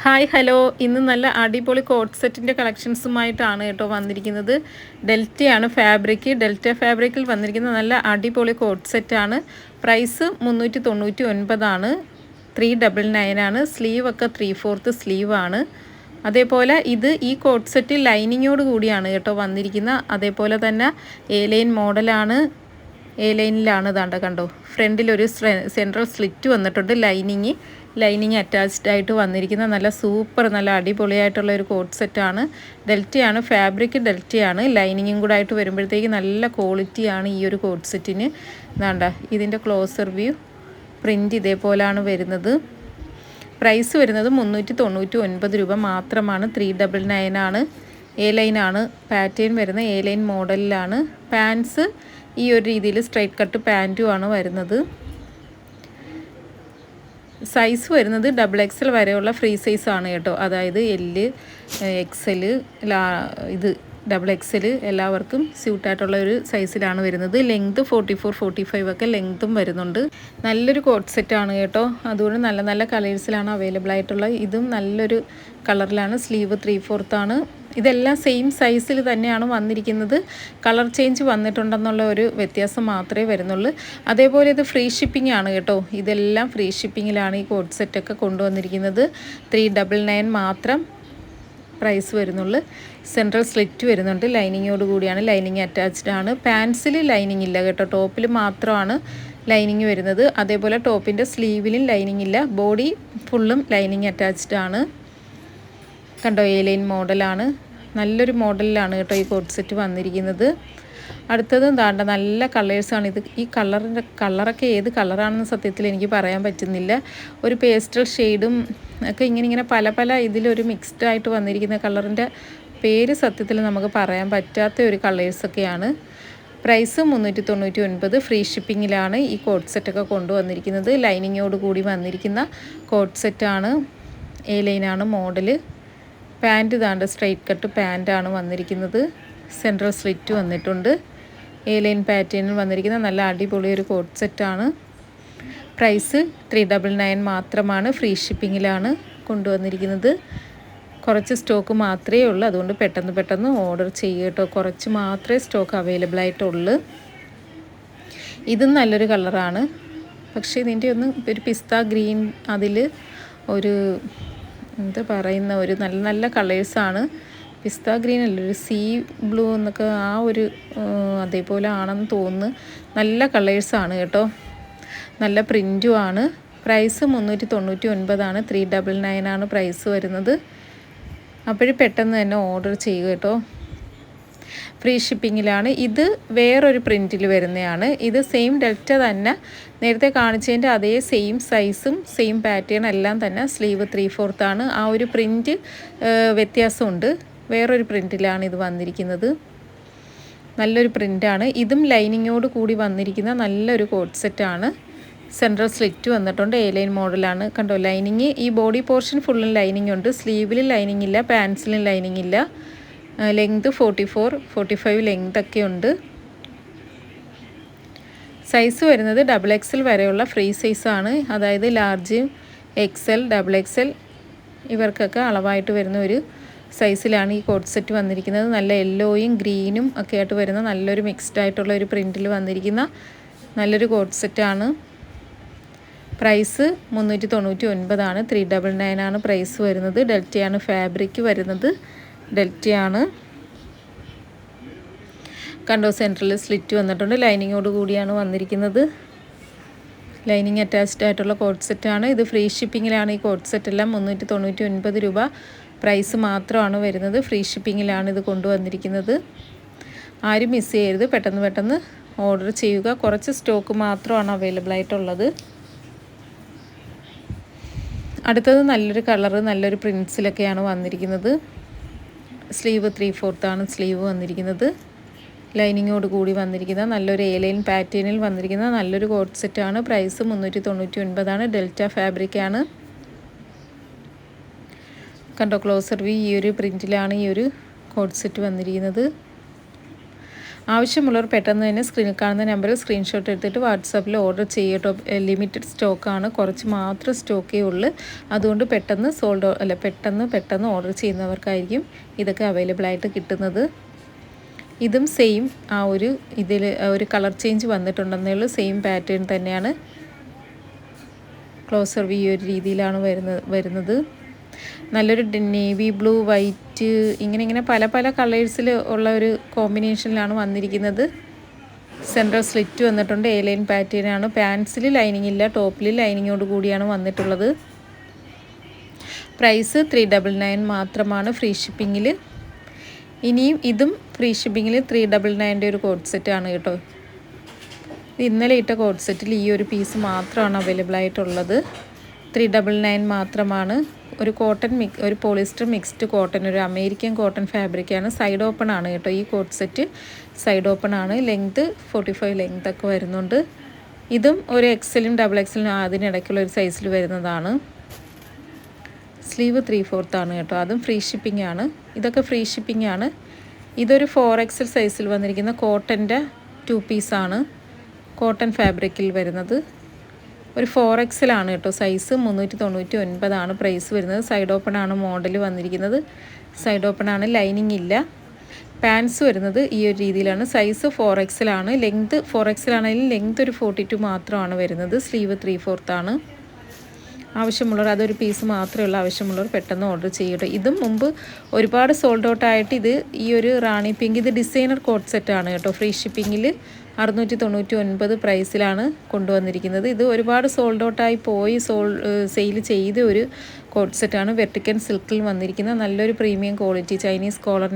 Hi hello. ഇന്ന് നല്ല അടിപൊളി കോട്ട് സെറ്റിന്റെ കളക്ഷൻസുമായിട്ടാണ് കേട്ടോ വന്നിരിക്കുന്നത്. ഡെൽറ്റയാണ് ഫാബ്രിക്. ഡെൽറ്റ ഫാബ്രിക്കിൽ വന്നിരിക്കുന്ന നല്ല അടിപൊളി കോട്ട് സെറ്റാണ്. പ്രൈസ് മുന്നൂറ്റി തൊണ്ണൂറ്റി ഒൻപതാണ് ത്രീ ഡബിൾ നയനാണ്. സ്ലീവ് ഒക്കെ ത്രീ ഫോർത്ത് സ്ലീവാണ്. അതേപോലെ ഇത് ഈ കോട്ട് സെറ്റ് ലൈനിങ്ങോട് കൂടിയാണ് കേട്ടോ വന്നിരിക്കുന്ന. അതേപോലെ തന്നെ ഏലൈൻ ലൈൻ മോഡലാണ്. എ ലൈനിലാണ് ഇതാണ്ട കണ്ടോ. ഫ്രണ്ടിലൊരു സെൻട്രൽ സ്ലിറ്റ് വന്നിട്ടുണ്ട് ലൈനിങ്. ലൈനിങ് അറ്റാച്ച്ഡ് ആയിട്ട് വന്നിരിക്കുന്ന നല്ല സൂപ്പർ നല്ല അടിപൊളിയായിട്ടുള്ള ഒരു കോട്ട് സെറ്റാണ് ഡെൽറ്റയാണ് ഫാബ്രിക് ഡെൽറ്റയാണ്. ലൈനിങ്ങും കൂടെ ആയിട്ട് വരുമ്പോഴത്തേക്ക് നല്ല ക്വാളിറ്റിയാണ് ഈ ഒരു കോട്ട് സെറ്റിന് ഇതാണ്ട ഇതിന്റെ ക്ലോസർ വ്യൂ പ്രിന്റ് ഇതേപോലാണ് വരുന്നത്. പ്രൈസ് വരുന്നത് മുന്നൂറ്റി തൊണ്ണൂറ്റി ഒൻപത് രൂപ മാത്രമാണ്. ത്രീ ഡബിൾ നയൻ ആണ്. എ ലൈനാണ് പാറ്റേൺ വരുന്ന എ ലൈൻ മോഡലിലാണ് പാൻസ് ഈ ഒരു രീതിയിൽ സ്ട്രൈറ്റ് കട്ട് പാന്റുമാണ് വരുന്നത്. സൈസ് വരുന്നത് ഡബിൾ എക്സൽ വരെയുള്ള ഫ്രീ സൈസ് ആണ് കേട്ടോ. അതായത് എല്ല് എക്സൽ ലാ ഇത് ഡബിൾ എക്സൽ എല്ലാവർക്കും സ്യൂട്ടായിട്ടുള്ള ഒരു സൈസിലാണ് വരുന്നത്. Length forty four forty five ഒക്കെ ലെങ്ത്തും വരുന്നുണ്ട്. നല്ലൊരു കോട്ട് സെറ്റാണ് കേട്ടോ. അതുകൊണ്ട് നല്ല നല്ല കളേഴ്സിലാണ് അവൈലബിൾ ആയിട്ടുള്ള. ഇതും നല്ലൊരു കളറിലാണ് സ്ലീവ് ത്രീ ഫോർത്താണ് ഇതെല്ലാം സെയിം സൈസിൽ തന്നെയാണ് വന്നിരിക്കുന്നത്. കളർ ചേഞ്ച് വന്നിട്ടുണ്ടെന്നുള്ള ഒരു വ്യത്യാസം മാത്രമേ വരുന്നുള്ളൂ. അതേപോലെ ഇത് ഫ്രീ ഷിപ്പിംഗ് ആണ് കേട്ടോ. ഇതെല്ലാം ഫ്രീ ഷിപ്പിങ്ങിലാണ് ഈ കോട്ട് സെറ്റൊക്കെ കൊണ്ടുവന്നിരിക്കുന്നത്. ത്രീ ഡബിൾ നയൻ മാത്രം പ്രൈസ് വരുന്നുള്ളൂ. സെൻട്രൽ സ്ലിറ്റ് വരുന്നുണ്ട്. ലൈനിങ്ങോട് കൂടിയാണ് ലൈനിങ് അറ്റാച്ച്ഡ് ആണ്. പാൻസിൽ ലൈനിങ് ഇല്ല കേട്ടോ. ടോപ്പിൽ മാത്രമാണ് ലൈനിങ് വരുന്നത്. അതേപോലെ ടോപ്പിന്റെ സ്ലീവിലും ലൈനിങ് ഇല്ല. ബോഡി ഫുള്ളും ലൈനിങ് അറ്റാച്ച്ഡ് ആണ്. കണ്ടോ എ ലൈൻ മോഡലാണ് നല്ലൊരു മോഡലിലാണ് കേട്ടോ ഈ കോട്ട് സെറ്റ് വന്നിരിക്കുന്നത്. അടുത്തത് എന്താണ്ട നല്ല കളേഴ്സാണ് ഇത് ഈ കളറിന്റെ കളറൊക്കെ ഏത് കളറാണെന്ന് സത്യത്തിൽ എനിക്ക് പറയാൻ പറ്റുന്നില്ല. ഒരു പേസ്റ്റൽ ഷെയ്ഡും ഒക്കെ ഇങ്ങനെ ഇങ്ങനെ പല പല ഇതിലൊരു മിക്സ്ഡ് ആയിട്ട് വന്നിരിക്കുന്ന കളറിന്റെ പേര് സത്യത്തിൽ നമുക്ക് പറയാൻ പറ്റാത്ത ഒരു കളേഴ്സൊക്കെയാണ്. പ്രൈസ് മുന്നൂറ്റി തൊണ്ണൂറ്റി ഒൻപത് ഫ്രീ ഷിപ്പിങ്ങിലാണ് ഈ കോട്ട് സെറ്റൊക്കെ കൊണ്ടുവന്നിരിക്കുന്നത്. ലൈനിങ്ങോട് കൂടി വന്നിരിക്കുന്ന കോട്ട് സെറ്റാണ്. എ ലൈനാണ് മോഡൽ. പാന്റ് ഇതാണ്ട് സ്ട്രൈറ്റ് കട്ട് പാന്റാണ് വന്നിരിക്കുന്നത്. സെൻട്രൽ സ്ലിറ്റ് വന്നിട്ടുണ്ട്. എ ലൈൻ പാറ്റേണിൽ വന്നിരിക്കുന്ന നല്ല അടിപൊളി ഒരു കോട്ട് സെറ്റാണ്. പ്രൈസ് ത്രീ ഡബിൾ നയൻ മാത്രമാണ് ഫ്രീ ഷിപ്പിങ്ങിലാണ് കൊണ്ടുവന്നിരിക്കുന്നത്. കുറച്ച് സ്റ്റോക്ക് മാത്രമേ ഉള്ളൂ. അതുകൊണ്ട് പെട്ടെന്ന് പെട്ടെന്ന് ഓർഡർ ചെയ്യുക കേട്ടോ. കുറച്ച് മാത്രമേ സ്റ്റോക്ക് അവൈലബിൾ ആയിട്ടുള്ളൂ. ഇതും നല്ലൊരു കളറാണ്. പക്ഷേ ഇതിന്റെ ഒന്ന് ഒരു പിസ്ത ഗ്രീൻ അതിൽ ഒരു എന്താ പറയുന്ന ഒരു നല്ല നല്ല കളേഴ്സാണ് പിസ്ത ഗ്രീൻ അല്ല ഒരു സീ ബ്ലൂ എന്നൊക്കെ ആ ഒരു അതേപോലെ ആണെന്ന് തോന്നുന്നു. നല്ല കളേഴ്സാണ് കേട്ടോ. നല്ല പ്രിന്റും ആണ്. പ്രൈസ് മുന്നൂറ്റി തൊണ്ണൂറ്റി ഒൻപതാണ് ത്രീ ഡബിൾ നയൻ ആണ് പ്രൈസ് വരുന്നത്. അപ്പോഴും പെട്ടെന്ന് തന്നെ ഓർഡർ ചെയ്യുക കേട്ടോ. ഫ്രീ ഷിപ്പിങ്ങിലാണ്. ഇത് വേറൊരു പ്രിന്റിൽ വരുന്നതാണ്. ഇത് സെയിം ഡെൽറ്റ തന്നെ. നേരത്തെ കാണിച്ചതിന്റെ അതേ സെയിം സൈസും സെയിം പാറ്റേൺ എല്ലാം തന്നെ സ്ലീവ് ത്രീ ഫോർത്താണ് ആ ഒരു പ്രിന്റ് വ്യത്യാസമുണ്ട്. വേറൊരു പ്രിന്റിലാണ് ഇത് വന്നിരിക്കുന്നത്. നല്ലൊരു പ്രിന്റാണ് ഇതും ലൈനിങ്ങോട് കൂടി വന്നിരിക്കുന്ന നല്ലൊരു കോഡ് സെറ്റാണ്. സെൻട്രൽ സ്ലിറ്റ് വന്നിട്ടുണ്ട്. എ ലൈൻ മോഡലാണ് കണ്ടോ ലൈനിങ് ഈ ബോഡി പോർഷൻ ഫുള്ളും ലൈനിങ് ഉണ്ട്. സ്ലീവിൽ ലൈനിങ് ഇല്ല പാൻസിലും ലൈനിങ് ഇല്ല. Length forty four forty five length ഒക്കെ ഉണ്ട്. സൈസ് വരുന്നത് ഡബിൾ എക്സൽ വരെയുള്ള ഫ്രീ സൈസാണ് അതായത് ലാർജ് എക്സൽ ഡബിൾ എക്സൽ ഇവർക്കൊക്കെ അളവായിട്ട് വരുന്ന ഒരു സൈസിലാണ് ഈ കോട്ട് സെറ്റ് വന്നിരിക്കുന്നത്. നല്ല യെല്ലോയും ഗ്രീനും ഒക്കെ ആയിട്ട് വരുന്ന നല്ലൊരു മിക്സ്ഡ് ആയിട്ടുള്ള ഒരു പ്രിന്റിൽ വന്നിരിക്കുന്ന നല്ലൊരു കോട്ട് സെറ്റാണ് പ്രൈസ് മുന്നൂറ്റി തൊണ്ണൂറ്റി ഒൻപതാണ് ത്രീ ഡബിൾ നയൻ ആണ് പ്രൈസ് വരുന്നത്. ഡെൽറ്റയാണ് ഫാബ്രിക് വരുന്നത്. ഡെൽറ്റയാണ് കണ്ടോ സെന്ററിൽ സ്ലിറ്റ് വന്നിട്ടുണ്ട്. ലൈനിങ്ങോട് കൂടിയാണ് വന്നിരിക്കുന്നത്. ലൈനിങ് അറ്റാച്ച്ഡ് ആയിട്ടുള്ള കോട്ട് സെറ്റാണ് ഇത് ഫ്രീ ഷിപ്പിങ്ങിലാണ് ഈ കോട്ട് സെറ്റ് എല്ലാം. മുന്നൂറ്റി തൊണ്ണൂറ്റി ഒൻപത് രൂപ പ്രൈസ് മാത്രമാണ് വരുന്നത്. ഫ്രീ ഷിപ്പിങ്ങിലാണ് ഇത് കൊണ്ടുവന്നിരിക്കുന്നത്. ആരും മിസ് ചെയ്യരുത്. പെട്ടെന്ന് പെട്ടെന്ന് ഓർഡർ ചെയ്യുക. കുറച്ച് സ്റ്റോക്ക് മാത്രമാണ് അവൈലബിൾ ആയിട്ടുള്ളത്. അടുത്തത് നല്ലൊരു കളറ് നല്ലൊരു പ്രിൻസിലൊക്കെയാണ് വന്നിരിക്കുന്നത്. സ്ലീവ് ത്രീ ഫോർത്താണ് സ്ലീവ് വന്നിരിക്കുന്നത്. ലൈനിങ്ങോട് കൂടി വന്നിരിക്കുന്ന നല്ലൊരു എ ലൈൻ പാറ്റേണിൽ വന്നിരിക്കുന്ന നല്ലൊരു കോട്ട് സെറ്റാണ് പ്രൈസ് മുന്നൂറ്റി തൊണ്ണൂറ്റി ഒൻപതാണ് ഡെൽറ്റ ഫാബ്രിക്കാണ് കണ്ടോ ക്ലോസർ വി ഈ ഒരു പ്രിന്റിലാണ് ഈ ഒരു കോട്ട് സെറ്റ് വന്നിരിക്കുന്നത്. ആവശ്യമുള്ളവർ പെട്ടെന്ന് തന്നെ സ്ക്രീനിൽ കാണുന്ന നമ്പറിൽ സ്ക്രീൻഷോട്ട് എടുത്തിട്ട് വാട്സാപ്പിൽ ഓർഡർ ചെയ്യട്ടോ. ലിമിറ്റഡ് സ്റ്റോക്കാണ് കുറച്ച് മാത്രം സ്റ്റോക്കേ ഉള്ളൂ. അതുകൊണ്ട് പെട്ടെന്ന് സോൾഡ് അല്ല പെട്ടെന്ന് പെട്ടെന്ന് ഓർഡർ ചെയ്യുന്നവർക്കായിരിക്കും ഇതൊക്കെ അവൈലബിൾ ആയിട്ട് കിട്ടുന്നത്. ഇതും സെയിം ആ ഒരു ഇതിൽ ഒരു കളർ ചേഞ്ച് വന്നിട്ടുണ്ടെന്നേ ഉള്ളൂ സെയിം പാറ്റേൺ തന്നെയാണ്. ക്ലോസർ വ്യൂ ഒരു രീതിയിലാണ് വരുന്നത് വരുന്നത്. നല്ലൊരു നേവി ബ്ലൂ വൈറ്റ് ഇങ്ങനെ ഇങ്ങനെ പല പല കളേഴ്സിൽ ഉള്ള ഒരു കോമ്പിനേഷനിലാണ് വന്നിരിക്കുന്നത്. സെൻട്രൽ സ്ലിറ്റ് വന്നിട്ടുണ്ട്. എ ലൈൻ പാറ്റേൺ ആണ്. പാൻസിൽ ലൈനിങ് ഇല്ല. ടോപ്പിൽ ലൈനിങ്ങോട് കൂടിയാണ് വന്നിട്ടുള്ളത്. പ്രൈസ് ത്രീ ഡബിൾ നയൻ മാത്രമാണ് ഫ്രീ ഷിപ്പിങ്ങിൽ ഇനിയും ഇതും ഫ്രീ ഷിപ്പിങ്ങിൽ ത്രീ ഡബിൾ നയന്റെ ഒരു കോഡ് സെറ്റാണ് കേട്ടോ. ഇന്നലെ ഇട്ട കോഡ് സെറ്റിൽ ഈ ഒരു പീസ് മാത്രമാണ് അവൈലബിൾ ആയിട്ടുള്ളത്. ത്രീ ഡബിൾ നയൻ മാത്രമാണ്. ഒരു കോട്ടൺ മിക് ഒരു പോളിസ്റ്റർ മിക്സ്ഡ് കോട്ടൺ ഒരു അമേരിക്കൻ കോട്ടൺ ഫാബ്രിക്കാണ് സൈഡ് ഓപ്പൺ ആണ് കേട്ടോ. ഈ കോട്ട് സെറ്റ് സൈഡ് ഓപ്പൺ ആണ്. ലെങ്ത് ഫോർട്ടി ഫൈവ് ലെങ്ത് ഒക്കെ വരുന്നുണ്ട്. ഇതും ഒരു എക്സലും ഡബിൾ എക്സലും അതിനിടയ്ക്കുള്ള ഒരു സൈസിൽ വരുന്നതാണ്. സ്ലീവ് ത്രീ ഫോർത്ത് ആണ് കേട്ടോ. അതും ഫ്രീ ഷിപ്പിംഗ് ആണ്. ഇതൊക്കെ ഫ്രീ ഷിപ്പിംഗ് ആണ്. ഇതൊരു ഫോർ എക്സൽ സൈസിൽ വന്നിരിക്കുന്ന കോട്ടന്റെ ടു പീസാണ് കോട്ടൺ ഫാബ്രിക്കിൽ വരുന്നത്. ഒരു ഫോർ എക്സിലാണ് കേട്ടോ. സൈസ് മുന്നൂറ്റി തൊണ്ണൂറ്റി ഒൻപതാണ് പ്രൈസ് വരുന്നത്. സൈഡ് ഓപ്പൺ ആണ് മോഡൽ വന്നിരിക്കുന്നത്. സൈഡ് ഓപ്പൺ ആണ് ലൈനിങ് ഇല്ല. പാൻസ് വരുന്നത് ഈ ഒരു രീതിയിലാണ്. സൈസ് ഫോർ എക്സിലാണ് ലെങ്ത് ഫോർ എക്സിലാണെങ്കിലും ലെങ്ത് ഒരു ഫോർട്ടി ടു മാത്രമാണ് വരുന്നത്. സ്ലീവ് ത്രീ ഫോർത്താണ് ആവശ്യമുള്ളവർ അതൊരു പീസ് മാത്രമേ ഉള്ളൂ. ആവശ്യമുള്ളവർ പെട്ടെന്ന് ഓർഡർ ചെയ്യട്ടെ. ഇതും മുമ്പ് ഒരുപാട് സോൾഡ് ഔട്ട് ആയിട്ട് ഇത് ഈ ഒരു റാണി പിങ്ക് ഇത് ഡിസൈനർ കോട്ട് സെറ്റാണ് കേട്ടോ. ഫ്രീ ഷിപ്പിങ്ങിൽ അറുന്നൂറ്റി തൊണ്ണൂറ്റി ഒൻപത് പ്രൈസിലാണ് കൊണ്ടുവന്നിരിക്കുന്നത്. ഇത് ഒരുപാട് സോൾഡ് ഔട്ടായി പോയി. സോൾ സെയിൽ ചെയ്ത ഒരു കോട്ട് സെറ്റാണ് വെർട്ടിക്കൻ സിൽക്കിൽ വന്നിരിക്കുന്ന നല്ലൊരു പ്രീമിയം ക്വാളിറ്റി ചൈനീസ് കോളർ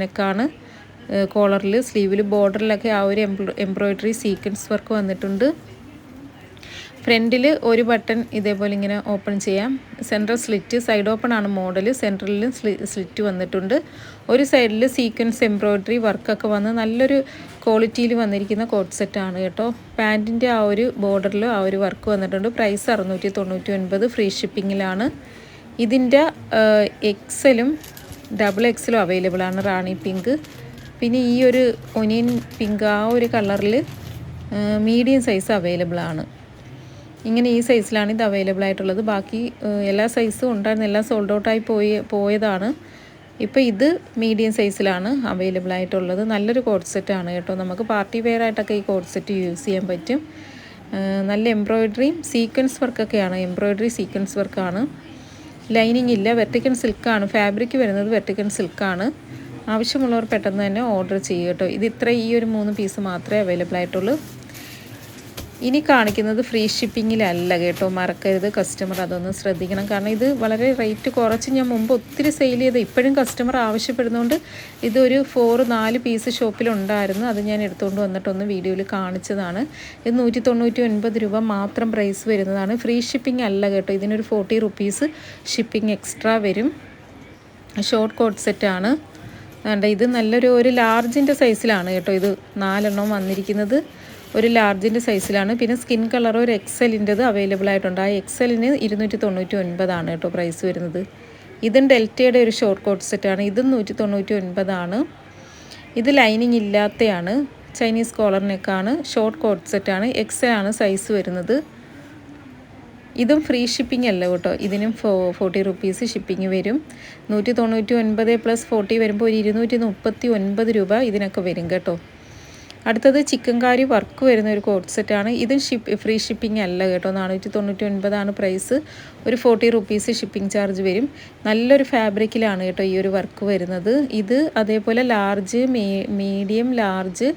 കോളറിൽ സ്ലീവിൽ ബോർഡറിലൊക്കെ ആ ഒരു എംബ്രോയ്ഡറി സീക്വൻസ് വർക്ക് വന്നിട്ടുണ്ട്. ഫ്രണ്ടിൽ ഒരു ബട്ടൺ ഇതേപോലെ ഇങ്ങനെ ഓപ്പൺ ചെയ്യാം. സെൻട്രൽ സ്ലിറ്റ് സൈഡ് ഓപ്പൺ ആണ് മോഡൽ സെൻട്രലിലും സ്ലിറ്റ് വന്നിട്ടുണ്ട്. ഒരു സൈഡിൽ സീക്വൻസ് എംബ്രോയ്ഡറി വർക്കൊക്കെ വന്ന് നല്ലൊരു ക്വാളിറ്റിയിൽ വന്നിരിക്കുന്ന കോട്ട് സെറ്റാണ് കേട്ടോ. പാന്റിന്റെ ആ ഒരു ബോർഡറിൽ ആ ഒരു വർക്ക് വന്നിട്ടുണ്ട്. പ്രൈസ് അറുന്നൂറ്റി തൊണ്ണൂറ്റി ഒൻപത് ഫ്രീ ഷിപ്പിങ്ങിലാണ് ഇതിന്റെ എക്സലും ഡബിൾ എക്സലും അവൈലബിൾ ആണ് റാണി പിങ്ക്. പിന്നെ ഈ ഒരു ഒനിയൻ പിങ്ക് ആ ഒരു കളറിൽ മീഡിയം സൈസ് അവൈലബിൾ ആണ്. ഇങ്ങനെ ഈ സൈസിലാണ് ഇത് അവൈലബിൾ ആയിട്ടുള്ളത്. ബാക്കി എല്ലാ സൈസും ഉണ്ടായിരുന്നു. എല്ലാം സോൾഡ് ഔട്ടായി പോയി പോയതാണ്. ഇപ്പോൾ ഇത് മീഡിയം സൈസിലാണ് അവൈലബിൾ ആയിട്ടുള്ളത്. നല്ലൊരു കോഡ് സെറ്റാണ് കേട്ടോ. നമുക്ക് പാർട്ടി വെയർ ആയിട്ടൊക്കെ ഈ കോഡ് സെറ്റ് യൂസ് ചെയ്യാൻ പറ്റും. നല്ല എംബ്രോയ്ഡറിയും സീക്വൻസ് വർക്കൊക്കെയാണ് എംബ്രോയ്ഡറി സീക്വൻസ് വർക്കാണ് ലൈനിങ് ഇല്ല. വെർട്ടിക്കൻ സിൽക്കാണ് ഫാബ്രിക് വരുന്നത് വെർട്ടിക്കൻ സിൽക്കാണ് ആവശ്യമുള്ളവർ പെട്ടെന്ന് തന്നെ ഓർഡർ ചെയ്യുക കേട്ടോ. ഇത് ഇത്ര ഈ ഒരു മൂന്ന് പീസ് മാത്രമേ അവൈലബിൾ ആയിട്ടുള്ളൂ. ഇനി കാണിക്കുന്നത് ഫ്രീ ഷിപ്പിങ്ങിലല്ല കേട്ടോ. മറക്കരുത്. കസ്റ്റമർ അതൊന്ന് ശ്രദ്ധിക്കണം. കാരണം ഇത് വളരെ റേറ്റ് കുറച്ച് ഞാൻ മുമ്പ് ഒത്തിരി സെയിൽ ചെയ്ത് ഇപ്പോഴും കസ്റ്റമർ ആവശ്യപ്പെടുന്നതുകൊണ്ട് ഇതൊരു ഫോർ നാല് പീസ് ഷോപ്പിലുണ്ടായിരുന്നു അത് ഞാൻ എടുത്തുകൊണ്ട് വന്നിട്ടൊന്ന് വീഡിയോയിൽ കാണിച്ചതാണ്. ഇത് നൂറ്റി തൊണ്ണൂറ്റി ഒൻപത് രൂപ മാത്രം പ്രൈസ് വരുന്നതാണ്. ഫ്രീ ഷിപ്പിംഗ് അല്ല കേട്ടോ. ഇതിനൊരു ഫോർട്ടി റുപ്പീസ് ഷിപ്പിംഗ് എക്സ്ട്രാ വരും. ഷോർട്ട് കോട്ട് സെറ്റാണ് വേണ്ട ഇത് നല്ലൊരു ഒരു ലാർജിന്റെ സൈസിലാണ് കേട്ടോ ഇത്. നാലെണ്ണം വന്നിരിക്കുന്നത്. ഒരു ലാർജിന്റെ സൈസിലാണ്. പിന്നെ സ്കിൻ കളർ ഒരു എക്സലിന്റെത് അവൈലബിൾ ആയിട്ടുണ്ട്. ആ എക്സലിന് ഇരുന്നൂറ്റി തൊണ്ണൂറ്റി ഒൻപതാണ് കേട്ടോ പ്രൈസ് വരുന്നത്. ഇതും ഡെൽറ്റയുടെ ഒരു ഷോർട്ട് കോട്ട് സെറ്റാണ്. ഇതും നൂറ്റി തൊണ്ണൂറ്റി ഒൻപതാണ് ഇത് ലൈനിങ് ഇല്ലാത്തയാണ്. ചൈനീസ് കോളറിനൊക്കെയാണ് ഷോർട്ട് കോട്ട് സെറ്റാണ്. എക്സലാണ് സൈസ് വരുന്നത്. ഇതും ഫ്രീ ഷിപ്പിംഗ് അല്ല കേട്ടോ. ഇതിനും ഫോ ഫോർട്ടി റുപ്പീസ് ഷിപ്പിംഗ് വരും. നൂറ്റി തൊണ്ണൂറ്റി ഒൻപത് പ്ലസ് ഫോർട്ടി വരുമ്പോൾ ഒരു ഇരുന്നൂറ്റി മുപ്പത്തി ഒൻപത് രൂപ ഇതിനൊക്കെ വരും കേട്ടോ. അടുത്തത് ചിക്കൻ കാരി വർക്ക് വരുന്ന ഒരു കോട്ട് സെറ്റാണ് ഇതും ഷിപ്പ് ഫ്രീ ഷിപ്പിംഗ് അല്ല കേട്ടോ. നാനൂറ്റി തൊണ്ണൂറ്റി ഒൻപതാണ് പ്രൈസ് ഒരു ഫോർട്ടി റുപ്പീസ് ഷിപ്പിംഗ് ചാർജ് വരും. നല്ലൊരു ഫാബ്രിക്കിലാണ് കേട്ടോ ഈ ഒരു വർക്ക് വരുന്നത്. ഇത് അതേപോലെ large medium large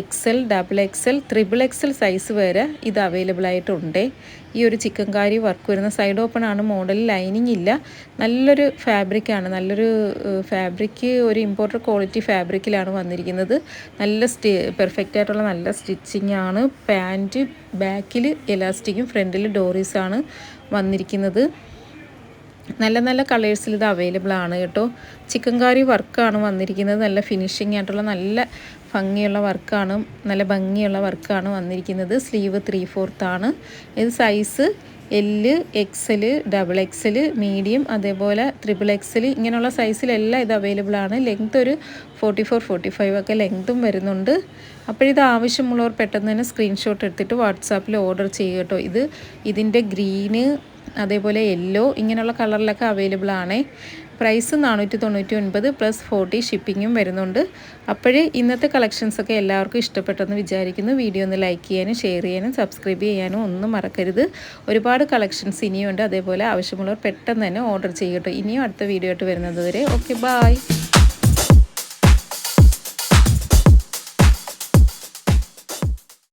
XL double XL triple XL size വരെ ഇത് അവൈലബിൾ ആയിട്ടുണ്ട്. ഈ ഒരു ചിക്കൻ കാരി വർക്ക് വരുന്ന സൈഡ് ഓപ്പൺ ആണ്. മോഡൽ ലൈനിങ് ഇല്ല. നല്ലൊരു ഫാബ്രിക്കാണ് നല്ലൊരു ഫാബ്രിക്ക് ഒരു ഇമ്പോർട്ടന്റ് ക്വാളിറ്റി ഫാബ്രിക്കിലാണ് വന്നിരിക്കുന്നത്. നല്ല സ്റ്റി പെർഫെക്റ്റ് ആയിട്ടുള്ള നല്ല സ്റ്റിച്ചിങ് ആണ്. പാന്റ് ബാക്കിൽ എലാസ്റ്റിക്കും ഫ്രണ്ടിൽ ഡോറീസാണ് വന്നിരിക്കുന്നത്. നല്ല നല്ല കളേഴ്സിൽ ഇത് അവൈലബിൾ ആണ് കേട്ടോ. ചിക്കൻകാരി വർക്കാണ് വന്നിരിക്കുന്നത്. നല്ല ഫിനിഷിംഗ് ആയിട്ടുള്ള നല്ല ഭംഗിയുള്ള വർക്കാണ് നല്ല ഭംഗിയുള്ള വർക്കാണ് വന്നിരിക്കുന്നത്. സ്ലീവ് ത്രീ ഫോർത്താണ് ഇത് size L XL double XL medium അതേപോലെ ത്രിബിൾ എക്സൽ ഇങ്ങനെയുള്ള സൈസിലെല്ലാം ഇത് അവൈലബിൾ ആണ്. ലെങ്ത് ഒരു ഫോർട്ടി ഫോർ ഫോർട്ടി ഫൈവ് ഒക്കെ ലെങ്ത്തും വരുന്നുണ്ട്. അപ്പോഴിത് ആവശ്യമുള്ളവർ പെട്ടെന്ന് തന്നെ സ്ക്രീൻഷോട്ട് എടുത്തിട്ട് വാട്സാപ്പിൽ ഓർഡർ ചെയ്യുക കേട്ടോ. ഇത് ഇതിന്റെ ഗ്രീന് അതേപോലെ യെല്ലോ ഇങ്ങനെയുള്ള കളറിലൊക്കെ അവൈലബിൾ ആണ്. പ്രൈസ് നാനൂറ്റി തൊണ്ണൂറ്റി ഒൻപത് പ്ലസ് ഫോർട്ടി ഷിപ്പിങ്ങും വരുന്നുണ്ട്. അപ്പോഴേ ഇന്നത്തെ കളക്ഷൻസൊക്കെ എല്ലാവർക്കും ഇഷ്ടപ്പെട്ടെന്ന് വിചാരിക്കുന്നു. വീഡിയോ ഒന്ന് ലൈക്ക് ചെയ്യാനും ഷെയർ ചെയ്യാനും സബ്സ്ക്രൈബ് ചെയ്യാനും ഒന്നും മറക്കരുത്. ഒരുപാട് കളക്ഷൻസ് ഇനിയുണ്ട്. അതേപോലെ ആവശ്യമുള്ളവർ പെട്ടെന്ന് തന്നെ ഓർഡർ ചെയ്യട്ടോ. ഇനിയും അടുത്ത വീഡിയോ ആയിട്ട് വരുന്നത് വരെ. Okay bye